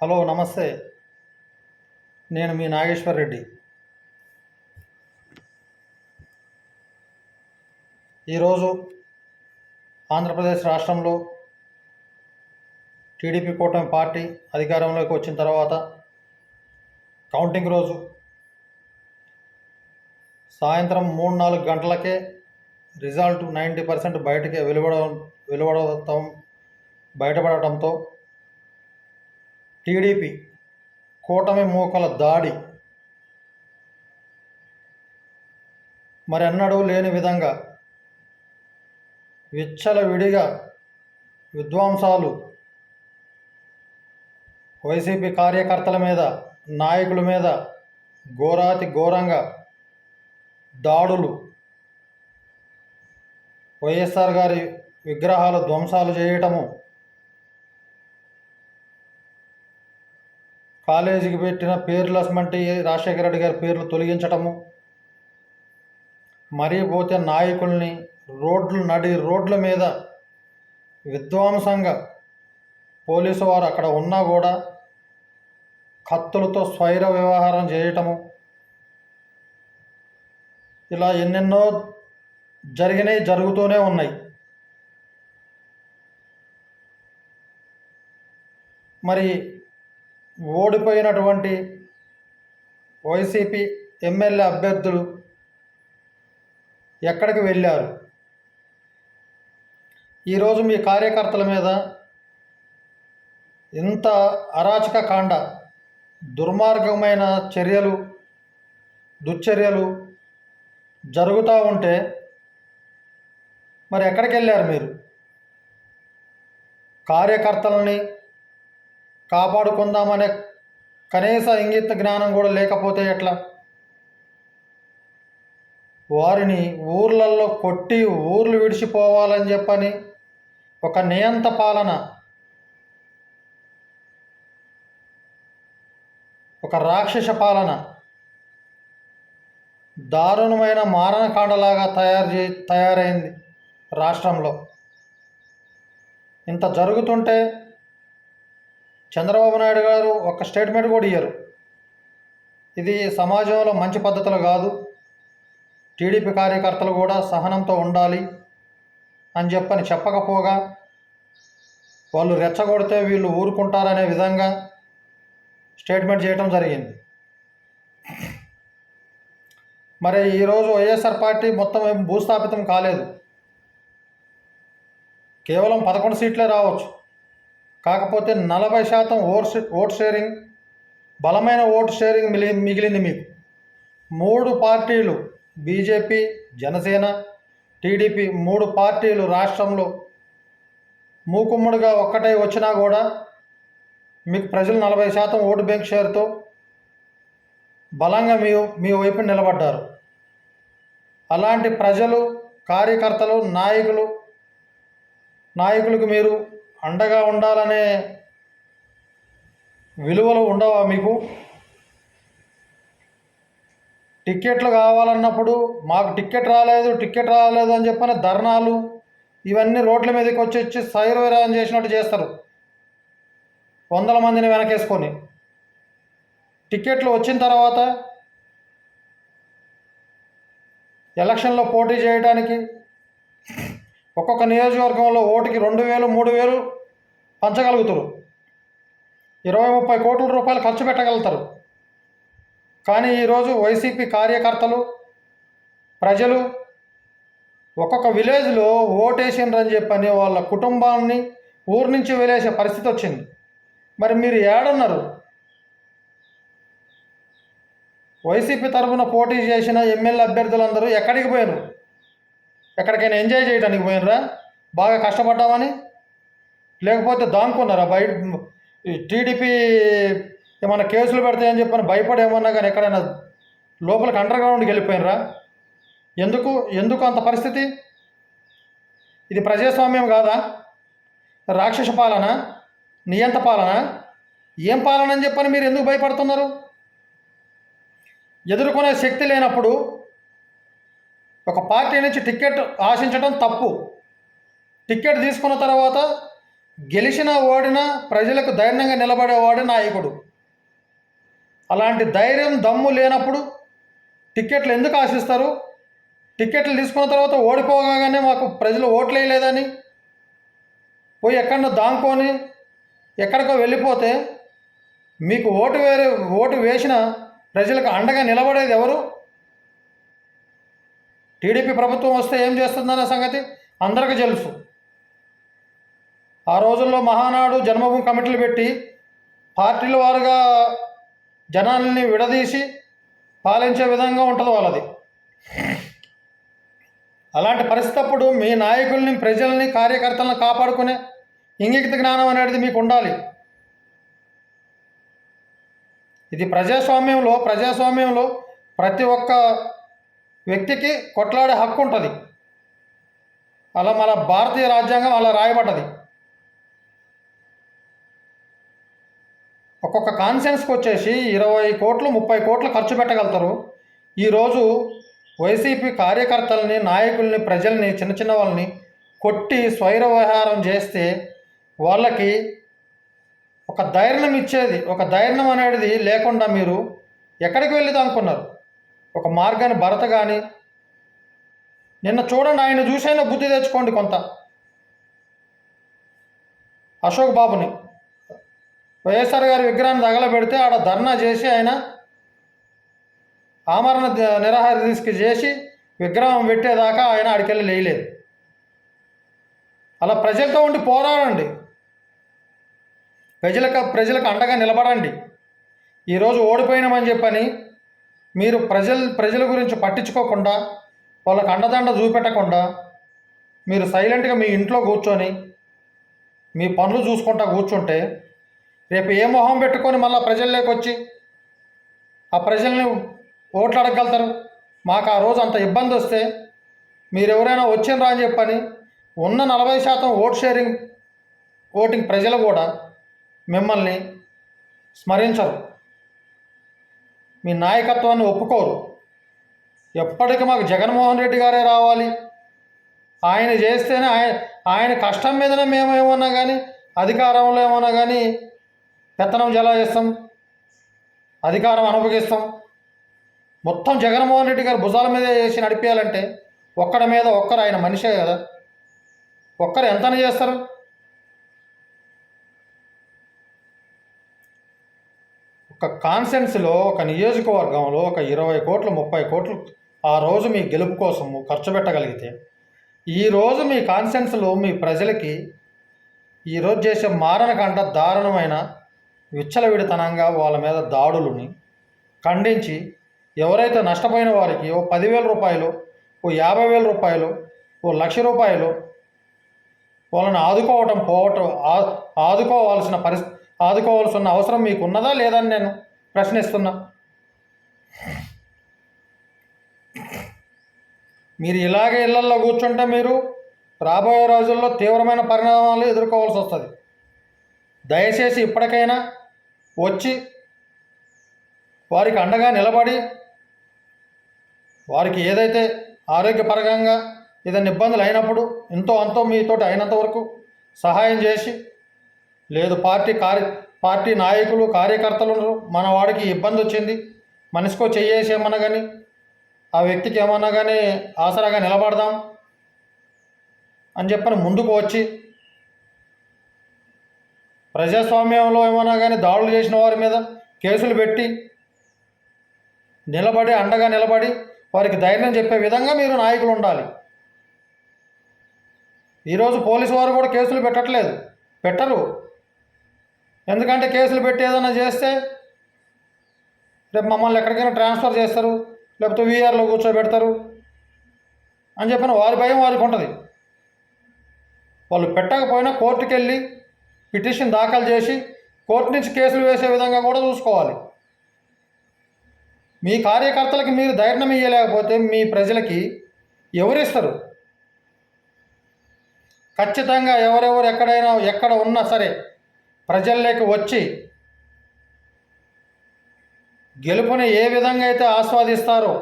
Hello నమస్తే. నేను మీ నాగేశ్వర్ రెడ్డి. ఈరోజు ఆంధ్రప్రదేశ్ రాష్ట్రంలో టీడీపీ కూటమి పార్టీ అధికారంలోకి వచ్చిన తర్వాత కౌంటింగ్ రోజు సాయంత్రం మూడు నాలుగు గంటలకే రిజల్ట్ నైంటీ పర్సెంట్ బయటకే వెలువడ వెలువడటం బయటపడటంతో టీడీపీ కూటమి మూకల దాడి. మరెన్నడూ లేని విధంగా విచ్చలవిడిగా విద్వాంసాలు వైసీపీ కార్యకర్తల మీద నాయకుల మీద ఘోరాతి ఘోరంగా దాడులు వైఎస్ఆర్ గారి విగ్రహాలు ధ్వంసాలు చేయటము కాలేజీకి పెట్టిన పేర్లు అసమంటి రాజశేఖర రెడ్డి గారి పేర్లు తొలగించటము? మరీ పోతే నాయకుల్ని రోడ్లు నడి రోడ్ల మీద విధ్వంసంగా పోలీసు వారు అక్కడ ఉన్నా కూడా కత్తులతో స్వైర వ్యవహారం చేయటము. ఇలా ఎన్నెన్నో జరిగినాయి జరుగుతూనే ఉన్నాయి. మరి ఓడిపోయినటువంటి వైసీపీ ఎమ్మెల్యే అభ్యర్థులు ఎక్కడికి వెళ్ళారు? ఈరోజు మీ కార్యకర్తల మీద ఇంత అరాచక కాండ దుర్మార్గమైన చర్యలు దుశ్చర్యలు జరుగుతూ ఉంటే మరి ఎక్కడికి వెళ్ళారు మీరు? కార్యకర్తలని కాపాడుకుందామనే కనీస ఇంగిత జ్ఞానం కూడా లేకపోతే ఎట్లా? వారిని ఊర్లల్లో కొట్టి ఊర్లు విడిచిపోవాలని చెప్పని ఒక నియంత పాలన ఒక రాక్షస పాలన దారుణమైన మారణకాండలాగా తయారు చే తయారైంది రాష్ట్రంలో. ఇంత జరుగుతుంటే చంద్రబాబు నాయుడు గారు ఒక స్టేట్మెంట్ కూడా ఇయ్యరు. ఇది సమాజంలో మంచి పద్ధతులు కాదు. టీడీపీ కార్యకర్తలు కూడా సహనంతో ఉండాలి అని చెప్పని చెప్పకపోగా వాళ్ళు రెచ్చగొడితే వీళ్ళు ఊరుకుంటారనే విధంగా స్టేట్మెంట్ చేయటం జరిగింది. మరి ఈరోజు వైఎస్ఆర్ పార్టీ మొత్తం ఏం భూస్థాపితం కాలేదు. కేవలం పదకొండు సీట్లే రావచ్చు. కాకపోతే నలభై శాతం ఓట్ ఓట్ షేరింగ్ బలమైన ఓట్ షేరింగ్ మిలి మిగిలింది మీకు. మూడు పార్టీలు బీజేపీ జనసేన టీడీపీ మూడు పార్టీలు రాష్ట్రంలో మూకుమ్ముడుగా ఒక్కటే వచ్చినా కూడా మీకు ప్రజలు నలభై శాతం ఓటు బ్యాంక్ షేర్తో బలంగా మీ మీ వైపు నిలబడ్డారు. అలాంటి ప్రజలు కార్యకర్తలు నాయకులు నాయకులకు మీరు అండగా ఉండాలనే విలువలు ఉండవా మీకు? టిక్కెట్లు కావాలన్నప్పుడు మాకు టిక్కెట్ రాలేదు టిక్కెట్ రాలేదు అని చెప్పని ధర్నాలు ఇవన్నీ రోడ్ల మీదకి వచ్చి వచ్చి సైరవిరాజం చేసినట్టు చేస్తారు. వందల మందిని వెనకేసుకొని. టిక్కెట్లు వచ్చిన తర్వాత ఎలక్షన్లో పోటీ చేయడానికి ఒక్కొక్క నియోజకవర్గంలో ఓటుకి రెండు వేలు మూడు వేలు పంచగలుగుతారు. ఇరవై ముప్పై కోట్ల రూపాయలు ఖర్చు పెట్టగలుగుతారు. కానీ ఈరోజు వైసీపీ కార్యకర్తలు ప్రజలు ఒక్కొక్క విలేజ్లో ఓటేసిండ్రని చెప్పని వాళ్ళ కుటుంబాన్ని ఊరు నుంచి వెళ్ళేసే పరిస్థితి వచ్చింది. మరి మీరు ఏడున్నారు? వైసీపీ తరఫున పోటీ చేసిన ఎమ్మెల్యే అభ్యర్థులందరూ ఎక్కడికి పోయారు ఎక్కడికైనా ఎంజాయ్ చేయడానికి పోయినరా? బాగా కష్టపడ్డామని? లేకపోతే దాంకున్నారా? బయట టీడీపీ ఏమైనా కేసులు పెడతాయని చెప్పని భయపడి ఏమన్నా కానీ ఎక్కడైనా లోపలికి అండర్ గ్రౌండ్కి వెళ్ళిపోయినరా? ఎందుకు? ఎందుకు అంత పరిస్థితి? ఇది ప్రజాస్వామ్యం కాదా? రాక్షస పాలన? నియంత పాలన? ఏం పాలన అని చెప్పని మీరు ఎందుకు భయపడుతున్నారు? ఎదుర్కొనే శక్తి లేనప్పుడు ఒక పార్టీ నుంచి టికెట్ ఆశించడం తప్పు. టికెట్ తీసుకున్న తర్వాత గెలిచినా ఓడినా ప్రజలకు ధైర్యంగా నిలబడేవాడు నాయకుడు. అలాంటి ధైర్యం దమ్ము లేనప్పుడు టిక్కెట్లు ఎందుకు ఆశిస్తారు? టిక్కెట్లు తీసుకున్న తర్వాత ఓడిపోగానే మాకు ప్రజలు ఓట్లు వేయలేదని పోయి ఎక్కడో దాంకొని ఎక్కడికో వెళ్ళిపోతే మీకు ఓటు వేరే ఓటు వేసిన ప్రజలకు అండగా నిలబడేది ఎవరు? టీడీపీ ప్రభుత్వం వస్తే ఏం చేస్తుందనే సంగతి అందరికీ తెలుసు. ఆ రోజుల్లో మహానాడు జన్మభూమి కమిటీలు పెట్టి పార్టీల వారుగా జనాల్ని విడదీసి పాలించే విధంగా ఉంటుంది వాళ్ళది. అలాంటి పరిస్థితి అప్పుడు మీ నాయకుల్ని ప్రజల్ని కార్యకర్తలను కాపాడుకునే ఇంగిత జ్ఞానం అనేది మీకు ఉండాలి. ఇది ప్రజాస్వామ్యంలో ప్రజాస్వామ్యంలో ప్రతి ఒక్క వ్యక్తికి కొట్లాడే హక్కు ఉంటుంది. అలా మన భారతీయ రాజ్యాంగం అలా రాయబడ్డది. ఒక్కొక్క కాన్సెన్స్కి వచ్చేసి ఇరవై కోట్లు ముప్పై కోట్లు ఖర్చు పెట్టగలుగుతారు. ఈరోజు వైసీపీ కార్యకర్తల్ని నాయకుల్ని ప్రజల్ని చిన్న చిన్న వాళ్ళని కొట్టి స్వైర వ్యవహారం చేస్తే వాళ్ళకి ఒక ధైర్యం ఇచ్చేది ఒక ధైర్యం అనేది లేకుండా మీరు ఎక్కడికి వెళ్ళిదా అనుకున్నారు? ఒక మార్గాన్ని భరత కానీ నిన్న చూడండి ఆయన చూసైనా బుద్ధి తెచ్చుకోండి కొంత. అశోక్ బాబుని. వైఎస్ఆర్ గారి విగ్రహాన్ని తగలబెడితే ఆడ ధర్నా చేసి ఆయన ఆమరణ నిరాహార దీక్ష చేసి విగ్రహం పెట్టేదాకా ఆయన ఆడికెళ్ళి లేయలేదు. అలా ప్రజలతో ఉండి పోరాడండి. ప్రజలకు ప్రజలకు అండగా నిలబడండి. ఈరోజు ఓడిపోయినామని చెప్పని మీరు ప్రజల ప్రజల గురించి పట్టించుకోకుండా వాళ్ళకి అండదండ చూపెట్టకుండా మీరు సైలెంట్గా మీ ఇంట్లో కూర్చొని మీ పనులు చూసుకుంటా కూర్చుంటే రేపు ఏ మొహం పెట్టుకొని మళ్ళీ ప్రజల్లోకి వచ్చి ఆ ప్రజల్ని ఓట్లు అడగగలుగుతారు? మాకు ఆ రోజు అంత ఇబ్బంది వస్తే మీరు ఎవరైనా వచ్చిండ్రా అని చెప్పని ఉన్న నలభై శాతం ఓట్ షేరింగ్ ఓటింగ్ ప్రజలు కూడా మిమ్మల్ని స్మరించరు. మీ నాయకత్వాన్ని ఒప్పుకోరు. ఎప్పటికీ మాకు జగన్మోహన్ రెడ్డి గారే రావాలి. ఆయన చేస్తేనే ఆయన ఆయన కష్టం మీదనే మేము ఏమన్నా కానీ అధికారంలో ఏమన్నా కానీ పెత్తనం జలా చేస్తాం అధికారం అనుభవిస్తాం. మొత్తం జగన్మోహన్ రెడ్డి గారు భుజాల మీద చేసి నడిపేయాలంటే ఒక్కడి మీద ఒక్కరు ఆయన మనిషే కదా. ఒక్కరు ఎంతనే చేస్తారు? ఒక కాన్సెన్స్లో ఒక నియోజకవర్గంలో ఒక ఇరవై కోట్లు ముప్పై కోట్లు ఆ రోజు మీ గెలుపు కోసము ఖర్చు పెట్టగలిగితే ఈరోజు మీ కాన్సెన్స్లో మీ ప్రజలకి ఈరోజు చేసే మారణ కంట దారుణమైన విచ్చలవిడితనంగా వాళ్ళ మీద దాడులని ఖండించి ఎవరైతే నష్టపోయిన వారికి ఓ పదివేల రూపాయలు ఓ యాభై వేల రూపాయలు ఓ లక్ష రూపాయలు వాళ్ళని ఆదుకోవటం పోవటం ఆదుకోవాల్సిన పరిస్థితి ఆదుకోవాల్సిన అవసరం మీకు ఉన్నదా లేదని నేను ప్రశ్నిస్తున్నా. మీరు ఇలాగే ఇళ్ళల్లో కూర్చుంటే మీరు రాబోయే రోజుల్లో తీవ్రమైన పరిణామాలు ఎదుర్కోవాల్సి వస్తుంది. దయచేసి ఇప్పటికైనా వచ్చి వారికి అండగా నిలబడి వారికి ఏదైతే ఆరోగ్యపరంగా ఏదైనా ఇబ్బందులు అయినప్పుడు ఎంతో అంతో మీతోటి అయినంత వరకు సహాయం చేసి లేదు పార్టీ కార్య పార్టీ నాయకులు కార్యకర్తలు ఉన్నారు, మన వాడికి ఇబ్బంది వచ్చింది. మనిషికో చెయ్యేసి ఏమన్నా కానీ ఆ వ్యక్తికి ఏమన్నా కానీ ఆసరాగా నిలబడదాం అని చెప్పని ముందుకు వచ్చి ప్రజాస్వామ్యంలో ఏమన్నా కానీ దాడులు చేసిన వారి మీద కేసులు పెట్టి నిలబడి అండగా నిలబడి వారికి ధైర్యం చెప్పే విధంగా మీరు నాయకులు ఉండాలి. ఈరోజు పోలీసు వారు కూడా కేసులు పెట్టట్లేదు. పెట్టరు. ఎందుకంటే కేసులు పెట్టి ఏదైనా చేస్తే రేపు మమ్మల్ని ఎక్కడికైనా ట్రాన్స్ఫర్ చేస్తారు లేకపోతే వీఆర్లో కూర్చోబెడతారు అని చెప్పిన వారి భయం వారికి ఉంటుంది. వాళ్ళు పెట్టకపోయినా కోర్టుకు వెళ్ళి పిటిషన్ దాఖలు చేసి కోర్టు నుంచి కేసులు వేసే విధంగా కూడా చూసుకోవాలి. మీ కార్యకర్తలకి మీరు ధైర్యం ఇవ్వలేకపోతే మీ ప్రజలకి ఎవరిస్తారు? ఖచ్చితంగా ఎవరెవరు ఎక్కడైనా ఎక్కడ ఉన్నా సరే ప్రజల్లోకి వచ్చి గెలుపుని ఏ విధంగా అయితే ఆస్వాదిస్తారో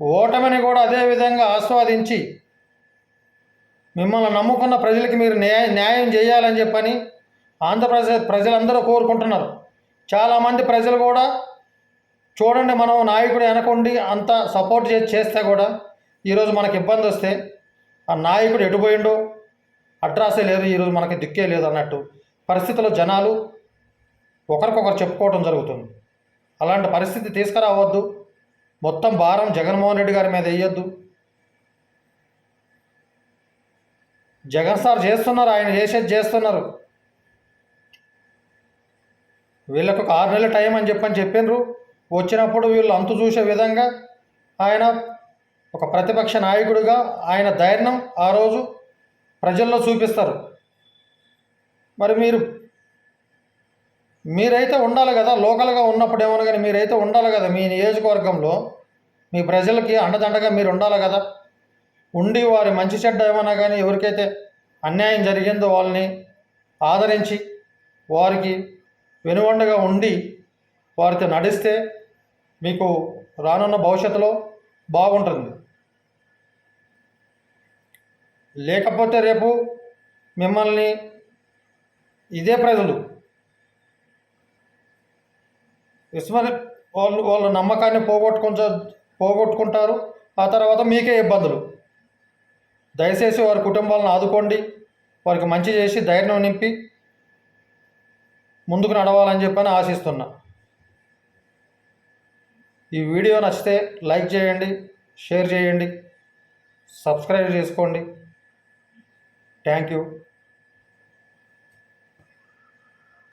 ఓటమిని కూడా అదే విధంగా ఆస్వాదించి మిమ్మల్ని నమ్ముకున్న ప్రజలకి మీరు న్యాయ న్యాయం చేయాలని చెప్పని ఆంధ్రప్రదేశ్ ప్రజలందరూ కోరుకుంటున్నారు. చాలామంది ప్రజలు కూడా చూడండి మనం నాయకుడు వెనకుండి అంత సపోర్ట్ చేసి చేస్తే కూడా ఈరోజు మనకి ఇబ్బంది వస్తే ఆ నాయకుడు ఎటుపోయిండో అడ్రస్సే లేదు ఈరోజు మనకి దిక్కే లేదు అన్నట్టు. పరిస్థితుల్లో జనాలు ఒకరికొకరు చెప్పుకోవడం జరుగుతుంది. అలాంటి పరిస్థితి తీసుకురావద్దు. మొత్తం భారం జగన్మోహన్ రెడ్డి గారి మీద వేయొద్దు. జగన్ సార్ చేస్తున్నారు ఆయన చేసేది చేస్తున్నారు. వీళ్ళకు ఒక ఆరు నెలల టైం అని చెప్పని చెప్పిండ్రు వచ్చినప్పుడు వీళ్ళు అంతు చూసే విధంగా ఆయన ఒక ప్రతిపక్ష నాయకుడిగా ఆయన ధైర్యం ఆ రోజు ప్రజల్లో చూపిస్తారు. మరి మీరు మీరైతే ఉండాలి కదా లోకల్గా ఉన్నప్పుడు ఏమన్నా కానీ మీరైతే ఉండాలి కదా మీ నియోజకవర్గంలో మీ ప్రజలకి అండదండగా మీరు ఉండాలి కదా. ఉండి వారి మంచి చెడ్డ ఏమన్నా కానీ ఎవరికైతే అన్యాయం జరిగిందో వాళ్ళని ఆదరించి వారికి వెనువండగా ఉండి వారితో నడిస్తే మీకు రానున్న భవిష్యత్తులో బాగుంటుంది. లేకపోతే రేపు మిమ్మల్ని ఇదే ప్రజలు. విస్మరి వాళ్ళు వాళ్ళ నమ్మకాన్ని పోగొట్టుకుంటా పోగొట్టుకుంటారు. ఆ తర్వాత మీకే ఇబ్బందులు. దయచేసి వారి కుటుంబాలను ఆదుకోండి. వారికి మంచి చేసి ధైర్యం నింపి ముందుకు నడవాలని చెప్పని ఆశిస్తున్నా. ఈ వీడియో నచ్చితే లైక్ చేయండి షేర్ చేయండి సబ్స్క్రైబ్ చేసుకోండి. Thank you.